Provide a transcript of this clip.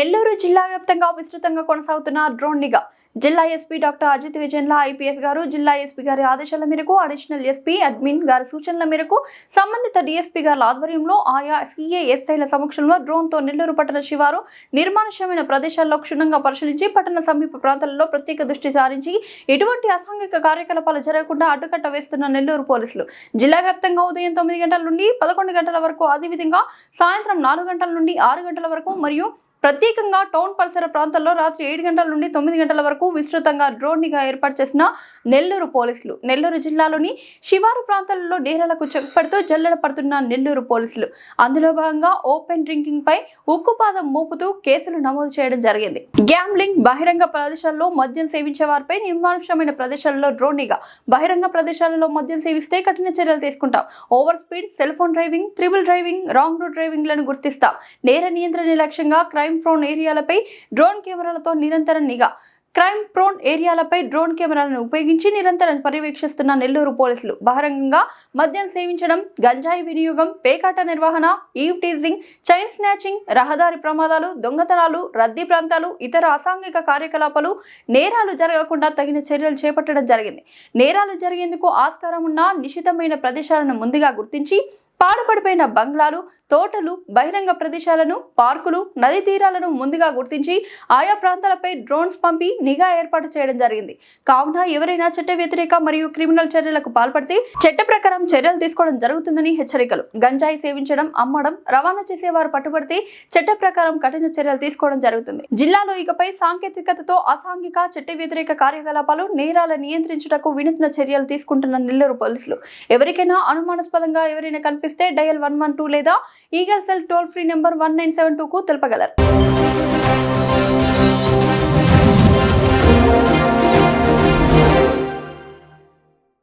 నెల్లూరు జిల్లా వ్యాప్తంగా విస్తృతంగా కొనసాగుతున్న డ్రోన్ నిఘా. జిల్లా ఎస్పీ డాక్టర్ అజిత్ విజయన్ల ఐపీఎస్ గారు జిల్లా ఎస్పీ గారి ఆదేశాల మేరకు అడిషనల్ ఎస్పీ అడ్మిన్ గారి సూచనల మేరకు సంబంధిత డిఎస్పీ గారి ఆధ్వర్యంలో ఆయా సిఏఎస్ఐల సమక్షంలో డ్రోన్తో నెల్లూరు పట్టణ శివారు నిర్మానుష్యమైన ప్రదేశాల్లో క్షుణ్ణంగా పరిశీలించి పట్టణ సమీప ప్రాంతాలలో ప్రత్యేక దృష్టి సారించి ఎటువంటి అసాంఘిక కార్యకలాపాలు జరగకుండా అడ్డుకట్ట వేస్తున్న నెల్లూరు పోలీసులు. జిల్లా వ్యాప్తంగా ఉదయం తొమ్మిది గంటల నుండి పదకొండు గంటల వరకు అదేవిధంగా సాయంత్రం నాలుగు గంటల నుండి ఆరు గంటల వరకు మరియు ప్రత్యేకంగా టౌన్ పరిసర ప్రాంతాల్లో రాత్రి ఏడు గంటల నుండి తొమ్మిది గంటల వరకు విస్తృతంగా డ్రోన్ నిఘా ఏర్పాటు చేసిన నెల్లూరు పోలీసులు. నెల్లూరు జిల్లాలోని శివారు ప్రాంతాలలో డేరాలకు చెక్ పెడుతూ జల్లెడ పడుతున్న నెల్లూరు పోలీసులు. అందులో భాగంగా ఓపెన్ డ్రింకింగ్ పై ఉక్కుపాదం మోపుతూ కేసులు నమోదు చేయడం జరిగింది. గ్యాంబ్లింగ్ బహిరంగ ప్రదేశాల్లో మద్యం సేవించే వారిపై నిర్మానుషమైన ప్రదేశాలలో డ్రోన్ నిఘా బహిరంగ ప్రదేశాలలో మద్యం సేవిస్తే కఠిన చర్యలు తీసుకుంటాం. Over speed cell phone driving triple driving wrong route డ్రైవింగ్లను గుర్తిస్తాం. నేర నియంత్రణ లక్ష్యంగా క్రైమ్ ప్రోన్ ఏరియాలపై డ్రోన్ కెమెరాలతో నిరంతరం నిఘా. క్రైమ్ ప్రోన్ ఏరియాలపై డ్రోన్ కెమెరాలను ఉపయోగించి నిరంతరం పర్యవేక్షిస్తున్న నెల్లూరు పోలీసులు. బహిరంగంగా మద్యం సేవించడం గంజాయి వినియోగం పేకాట నిర్వహణ ఈవ్ టీజింగ్ చైన్ స్నాచింగ్ రహదారి ప్రమాదాలు దొంగతనాలు రద్దీ ప్రాంతాలు ఇతర అసాంఘిక కార్యకలాపాలు నేరాలు జరగకుండా తగిన చర్యలు చేపట్టడం జరిగింది. నేరాలు జరిగేందుకు ఆస్కారం ఉన్న నిశితమైన ప్రదేశాలను ముందుగా గుర్తించి పాడుపడిపోయిన బంగ్లాలు తోటలు బహిరంగ ప్రదేశాలను పార్కులు నదీ తీరాలను ముందుగా గుర్తించి ఆయా ప్రాంతాలపై డ్రోన్స్ పంపి నిఘా ఏర్పాటు చేయడం జరిగింది. కావున ఎవరైనా చట్ట వ్యతిరేక మరియు క్రిమినల్ చర్యలకు పాల్పడితే చట్ట ప్రకారం చర్యలు తీసుకోవడం జరుగుతుందని హెచ్చరికలు. గంజాయి సేవించడం అమ్మడం రవాణా చేసేవారు పట్టుబడితే చట్ట ప్రకారం కఠిన చర్యలు తీసుకోవడం జరుగుతుంది. జిల్లాలో ఇకపై సాంకేతికతతో అసాంఘిక చట్ట వ్యతిరేక కార్యకలాపాలు నేరాల నియంత్రించుటకు వినూత్న చర్యలు తీసుకుంటున్న నెల్లూరు పోలీసులు. ఎవరికైనా అనుమానాస్పదంగా ఎవరైనా కనిపిస్తే డయల్ వన్ వన్ టూ లేదా eagle cell toll free number one nine seven two కు